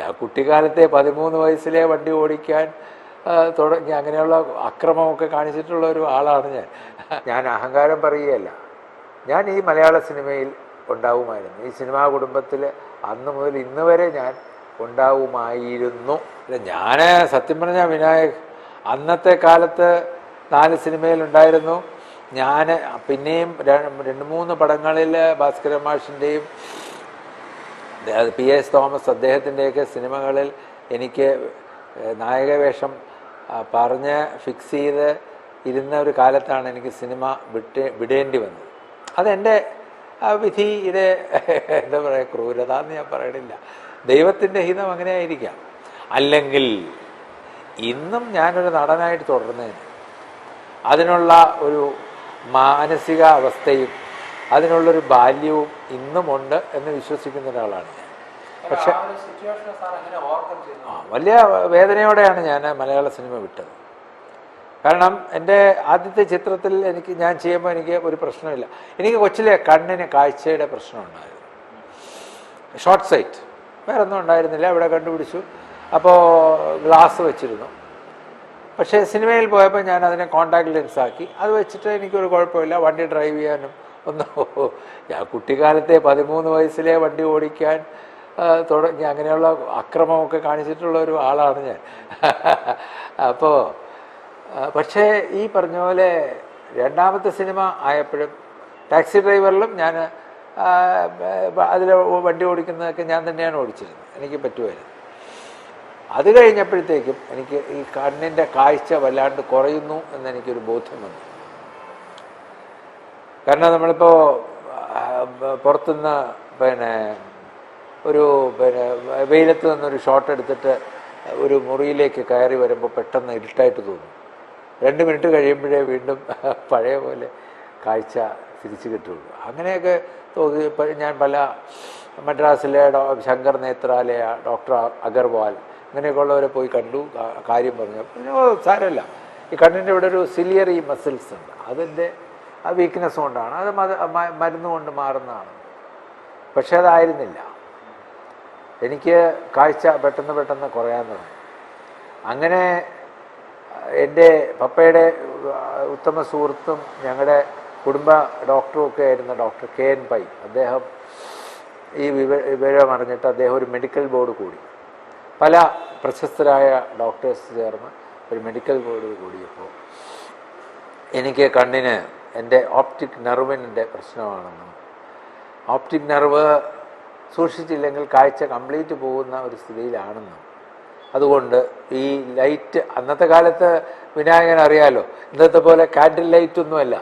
ഞാൻ കുട്ടിക്കാലത്തെ പതിമൂന്ന് വയസ്സിലെ വണ്ടി ഓടിക്കാൻ തുടങ്ങി അങ്ങനെയുള്ള അക്രമമൊക്കെ കാണിച്ചിട്ടുള്ള ഒരു ആളാണ് ഞാൻ. ഞാൻ അഹങ്കാരം പറയുകയല്ല. ഞാൻ ഈ മലയാള സിനിമയിൽ ഉണ്ടാവുമായിരുന്നു. ഈ സിനിമാ കുടുംബത്തിൽ അന്ന് മുതൽ ഇന്ന് വരെ ഞാൻ ഉണ്ടാവുമായിരുന്നു. ഞാൻ സത്യം പറഞ്ഞ വിനായക് അന്നത്തെ കാലത്ത് നാല് സിനിമയിൽ ഉണ്ടായിരുന്നു. ഞാൻ പിന്നെയും രണ്ട് മൂന്ന് പടങ്ങളിൽ ഭാസ്കര മാഷിന്റെയും പി എസ് തോമസ് അദ്ദേഹത്തിന്റെയൊക്കെ സിനിമകളിൽ എനിക്ക് നായകവേഷം പറഞ്ഞ് ഫിക്സ് ചെയ്ത് ഇരുന്ന ഒരു കാലത്താണ് എനിക്ക് സിനിമ വിട്ട് വിടേണ്ടി വന്നത്. അതെന്റെ വിധിയുടെ എന്താ പറയുക ക്രൂരത എന്ന് ഞാൻ പറയണില്ല. ദൈവത്തിന്റെ ഹിതം അങ്ങനെ ആയിരിക്കാം അല്ലെങ്കിൽ ഇന്നും ഞാനൊരു നടനായിട്ട് തുടർന്നതിന് അതിനുള്ള ഒരു മാനസിക അവസ്ഥയും അതിനുള്ളൊരു ബാല്യവും ഇന്നുമുണ്ട് എന്ന് വിശ്വസിക്കുന്ന ഒരാളാണ് ഞാൻ. പക്ഷെ വലിയ വേദനയോടെയാണ് ഞാൻ മലയാള സിനിമ വിട്ടത്. കാരണം എന്റെ ആദ്യത്തെ ചിത്രത്തിൽ എനിക്ക് ഞാൻ ചെയ്യുമ്പോൾ എനിക്ക് ഒരു പ്രശ്നമില്ല. എനിക്ക് കൊച്ചിലെ കണ്ണിന് കാഴ്ചയുടെ പ്രശ്നമുണ്ടായിരുന്നു ഷോർട്ട് സൈറ്റ് വേറെ ഒന്നും ഉണ്ടായിരുന്നില്ല. അവിടെ കണ്ടുപിടിച്ചു. അപ്പോൾ ഗ്ലാസ് വെച്ചിരുന്നു. പക്ഷേ സിനിമയിൽ പോയപ്പോൾ ഞാൻ അതിനെ കോണ്ടാക്ട് ലെൻസ് ആക്കി. അത് വെച്ചിട്ട് എനിക്കൊരു കുഴപ്പമില്ല. വണ്ടി ഡ്രൈവ് ചെയ്യാനും ഒന്നും. ഞാൻ കുട്ടിക്കാലത്തെ പതിമൂന്ന് വയസ്സിലെ വണ്ടി ഓടിക്കാൻ തുടങ്ങി അങ്ങനെയുള്ള അക്രമമൊക്കെ കാണിച്ചിട്ടുള്ള ഒരു ആളാണ് ഞാൻ. അപ്പോൾ പക്ഷേ ഈ പറഞ്ഞ പോലെ രണ്ടാമത്തെ സിനിമ ആയപ്പോഴും ടാക്സി ഡ്രൈവറിലും ഞാൻ അതിൽ വണ്ടി ഓടിക്കുന്നതൊക്കെ ഞാൻ തന്നെയാണ് ഓടിച്ചിരുന്നത്. എനിക്ക് പറ്റുമായിരുന്നു. അത് കഴിഞ്ഞപ്പോഴത്തേക്കും എനിക്ക് ഈ കണ്ണിന്റെ കാഴ്ച വല്ലാണ്ട് കുറയുന്നു എന്നെനിക്കൊരു ബോധ്യം വന്നു. കാരണം നമ്മളിപ്പോൾ പുറത്തുനിന്ന് പിന്നെ ഒരു പിന്നെ വെയിലത്ത് നിന്നൊരു ഷോട്ട് എടുത്തിട്ട് ഒരു മുറിയിലേക്ക് കയറി വരുമ്പോൾ പെട്ടെന്ന് ഇരുട്ടായിട്ട് തോന്നും. രണ്ട് മിനിറ്റ് കഴിയുമ്പോഴേ വീണ്ടും പഴയ പോലെ കാഴ്ച തിരിച്ചു കിട്ടുള്ളൂ. അങ്ങനെയൊക്കെ തോന്നി ഞാൻ പല മദ്രാസിലെ ഡോ ശങ്കർ നേത്രാലയ ഡോക്ടർ അഗർവാൾ ഇങ്ങനെയൊക്കെയുള്ളവരെ പോയി കണ്ടു കാര്യം പറഞ്ഞു. സാരമില്ല. ഈ കണ്ണിന്റെ ഇവിടെ ഒരു സിലിയറി മസിൽസ് ഉണ്ട്. അതിന്റെ ആ വീക്ക്നെസ് കൊണ്ടാണ്. അത് മത മരുന്ന് കൊണ്ട് മാറുന്നതാണ്. പക്ഷേ അതായിരുന്നില്ല. എനിക്ക് കാഴ്ച പെട്ടെന്ന് പെട്ടെന്ന് കുറയാൻ തുടങ്ങി. അങ്ങനെ എന്റെ പപ്പയുടെ ഉത്തമ സുഹൃത്തും ഞങ്ങളുടെ കുടുംബ ഡോക്ടറും ഒക്കെ ആയിരുന്ന ഡോക്ടർ കെ എൻ പൈ. അദ്ദേഹം ഈ വിവ വിവരം അറിഞ്ഞിട്ട് അദ്ദേഹം ഒരു മെഡിക്കൽ ബോർഡ് കൂടി. പല പ്രശസ്തരായ ഡോക്ടേഴ്സ് ചേർന്ന് ഒരു മെഡിക്കൽ ബോർഡ് കൂടിയപ്പോൾ എനിക്ക് കണ്ണിന് എന്റെ ഓപ്റ്റിക് നെർവിന്റെ പ്രശ്നമാണെന്നും. ഓപ്റ്റിക് നെർവ് സൂക്ഷിച്ചില്ലെങ്കിൽ കാഴ്ച കംപ്ലീറ്റ് പോകുന്ന ഒരു സ്ഥിതിയിലാണെന്നും. അതുകൊണ്ട് ഈ ലൈറ്റ് അന്നത്തെ കാലത്ത് വിനായകൻ അറിയാലോ ഇന്നത്തെ പോലെ കാൻഡിൽ ലൈറ്റ് ഒന്നുമല്ല.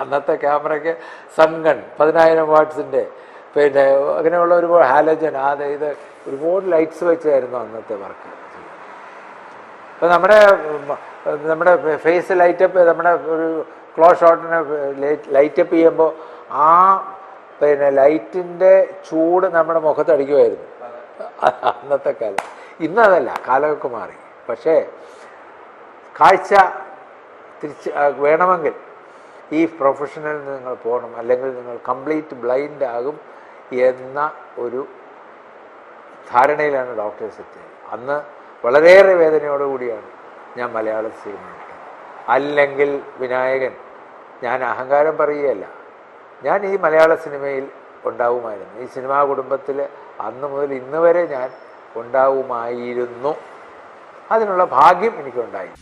അന്നത്തെ ക്യാമറയ്ക്ക് സൺഗൺ പതിനായിരം വാട്ട്സിന്റെ പിന്നെ അങ്ങനെയുള്ള ഒരുപാട് ഹാലജൻ അത് ഇത് ഒരുപാട് ലൈറ്റ്സ് വെച്ചായിരുന്നു അന്നത്തെ വർക്ക് അപ്പം നമ്മുടെ നമ്മുടെ ഫേസ് ലൈറ്റപ്പ് നമ്മുടെ ഒരു ക്ലോസ് ഷോട്ടിനെ ലൈറ്റപ്പ് ചെയ്യുമ്പോൾ ആ പിന്നെ ലൈറ്റിന്റെ ചൂട് നമ്മുടെ മുഖത്തടിക്കുമായിരുന്നു അന്നത്തെ കാലം. ഇന്നതല്ല കാലമൊക്കെ മാറി. പക്ഷേ കാഴ്ച തിരിച്ച് വേണമെങ്കിൽ ഈ പ്രൊഫഷനിൽ നിങ്ങൾ പോകണം. അല്ലെങ്കിൽ നിങ്ങൾ കംപ്ലീറ്റ് ബ്ലൈൻഡ് ആകും എന്ന ഒരു ധാരണയിലാണ് ഡോക്ടേഴ്സ് എത്തിയത്. അന്ന് വളരെയേറെ വേദനയോടുകൂടിയാണ് ഞാൻ മലയാള സിനിമ അല്ലെങ്കിൽ വിനായകൻ ഞാൻ അഹങ്കാരം പറയുകയല്ല. ഞാൻ ഈ മലയാള സിനിമയിൽ ഉണ്ടാവുമായിരുന്നു. ഈ സിനിമാ കുടുംബത്തിൽ അന്ന് മുതൽ ഇന്ന് വരെ ഞാൻ ഉണ്ടാവുമായിരുന്നു. അതിനുള്ള ഭാഗ്യം എനിക്കുണ്ടായി.